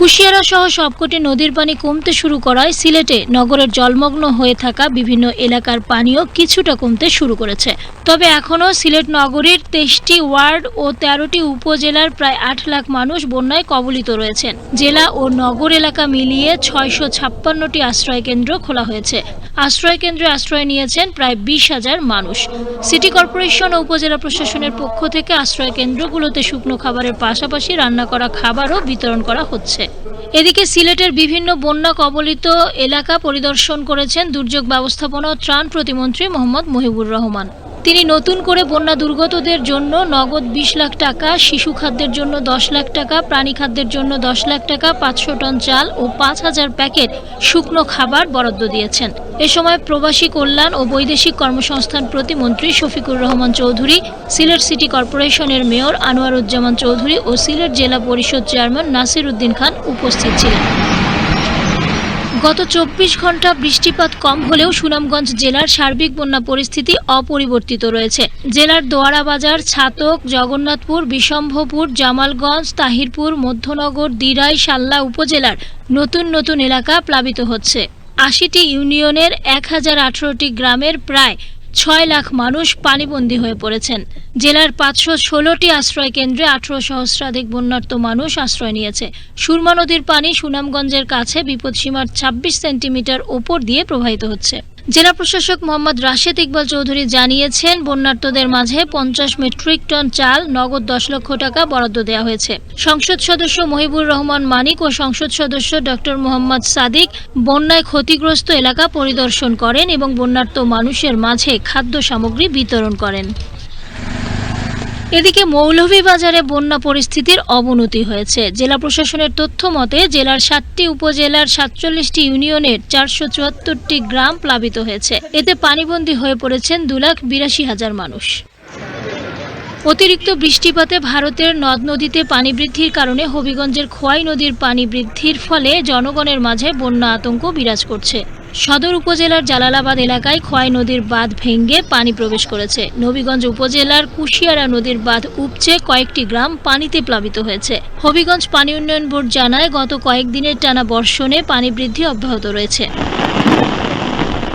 কুশিয়ারা সহ সবকটি নদীর পানি কমতে শুরু করায় সিলেটে নগরের জলমগ্ন হয়ে থাকা বিভিন্ন এলাকার পানিও কিছুটা কমতে শুরু করেছে। তবে এখনও সিলেট নগরীর তেইশটি ওয়ার্ড ও তেরোটি উপজেলার প্রায় আট লাখ মানুষ বন্যায় কবলিত রয়েছেন। জেলা ও নগর এলাকা মিলিয়ে ছয়শো ছাপ্পান্নটি আশ্রয়কেন্দ্র খোলা হয়েছে। আশ্রয়কেন্দ্রে আশ্রয় নিয়েছেন প্রায় বিশ হাজার মানুষ। সিটি কর্পোরেশন ও উপজেলা প্রশাসনের পক্ষ থেকে আশ্রয় কেন্দ্রগুলোতে শুকনো খাবারের পাশাপাশি রান্না করা খাবারও বিতরণ করা হচ্ছে। এদিকে সিলেটের বিভিন্ন বন্যা কবলিত এলাকা পরিদর্শন করেছেন দুর্যোগ ব্যবস্থাপনা ও ত্রাণ প্রতিমন্ত্রী মোহাম্মদ মহিবুর রহমান। তিনি নতুন করে বন্যা দুর্গতদের জন্য নগদ বিশ লাখ টাকা, শিশু খাদ্যের জন্য দশ লাখ টাকা, প্রাণী খাদ্যের জন্য দশ লাখ টাকা, পাঁচশো টন চাল ও পাঁচ হাজার প্যাকেট শুকনো খাবার বরাদ্দ দিয়েছেন। এ সময় প্রবাসী কল্যাণ ও বৈদেশিক কর্মসংস্থান প্রতিমন্ত্রী শফিকুর রহমান চৌধুরী, সিলেট সিটি কর্পোরেশনের মেয়র আনোয়ারুজ্জামান চৌধুরী ও সিলেট জেলা পরিষদ চেয়ারম্যান নাসির উদ্দিন খান উপস্থিত ছিলেন। গত চব্বিশ ঘণ্টা বৃষ্টিপাত কম হলেও সুনামগঞ্জ জেলার সার্বিক বন্যা পরিস্থিতি অপরিবর্তিত রয়েছে। জেলার দোয়ারা বাজার ছাতক, জগন্নাথপুর, বিশম্ভপুর, জামালগঞ্জ, তাহিরপুর, মধ্যনগর, দিরাই, সাল্লা উপজেলার নতুন নতুন এলাকা প্লাবিত হচ্ছে। আশিটি ইউনিয়নের এক হাজার আঠারোটি গ্রামের প্রায় ছয় লাখ মানুষ পানিবন্দী হয়ে পড়েছেন। জেলার পাঁচশো ষোলোটি আশ্রয় কেন্দ্রে আঠারো সহস্রাধিক বন্যার্ত মানুষ আশ্রয় নিয়েছে। সুরমা নদীর পানি সুনামগঞ্জের কাছে বিপদসীমার ছাব্বিশ সেন্টিমিটার ওপর দিয়ে প্রবাহিত হচ্ছে। জেলা প্রশাসক মোহাম্মদ রাশেদ ইকবাল চৌধুরী জানিয়েছেন, বন্যার্তদের মাঝে পঞ্চাশ মেট্রিক টন চাল নগদ দশ লক্ষ টাকা বরাদ্দ দেওয়া হয়েছে। সংসদ সদস্য মহিবুর রহমান মানিক ও সংসদ সদস্য ডক্টর মোহাম্মদ সাদিক বন্যায় ক্ষতিগ্রস্ত এলাকা পরিদর্শন করেন এবং বন্যার্ত মানুষের মাঝে খাদ্য সামগ্রী বিতরণ করেন। এদিকে মৌলভীবাজারে বন্যা পরিস্থিতির অবনতি হয়েছে। জেলা প্রশাসনের তথ্য মতে, জেলার সাতটি উপজেলার সাতচল্লিশটি ইউনিয়নের চারশো চুয়াত্তরটি গ্রাম প্লাবিত হয়েছে। এতে পানিবন্দী হয়ে পড়েছেন দু লাখ বিরাশি হাজার মানুষ। অতিরিক্ত বৃষ্টিপাতে ভারতের নদ নদীতে পানি বৃদ্ধির কারণে হবিগঞ্জের খোয়াই নদীর পানি বৃদ্ধির ফলে জনগণের মাঝে বন্যা আতঙ্ক বিরাজ করছে। সদর উপজেলার জালালাবাদ এলাকায় খোয়াই নদীর বাঁধ ভেঙ্গে পানি প্রবেশ করেছে। নবীগঞ্জ উপজেলার কুশিয়ারা নদীর বাঁধ উপচে কয়েকটি গ্রাম পানিতে প্লাবিত হয়েছে। হবিগঞ্জ পানি উন্নয়ন বোর্ড জানায়, গত কয়েকদিনের টানা বর্ষণে পানি বৃদ্ধি অব্যাহত রয়েছে।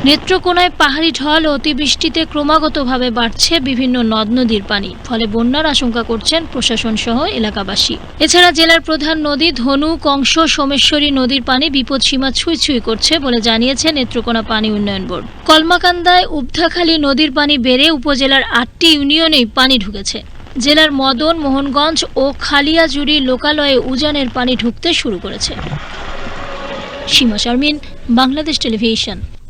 নেত্রকোনায় পাহাড়ি ঢল অতিবৃষ্টিতে ক্রমাগতভাবে বাড়ছে বিভিন্ন নদ নদীর পানি, ফলে বন্যার আশঙ্কা করছেন প্রশাসন সহ এলাকাবাসী। এছাড়া জেলার প্রধান নদী ধনু, কংস, সোমেশ্বরী নদীর পানি বিপদসীমা ছুঁই ছুঁই করছে বলে জানিয়েছে নেত্রকোনা পানি উন্নয়ন বোর্ড। কলমাকান্দায় উবধাখালী নদীর পানি বেড়ে উপজেলার আটটি ইউনিয়নেই পানি ঢুকেছে। জেলার মদন, মোহনগঞ্জ ও খালিয়াজুড়ি লোকালয়ে উজানের পানি ঢুকতে শুরু করেছে। সীমা শারমিন, বাংলাদেশ টেলিভিশন।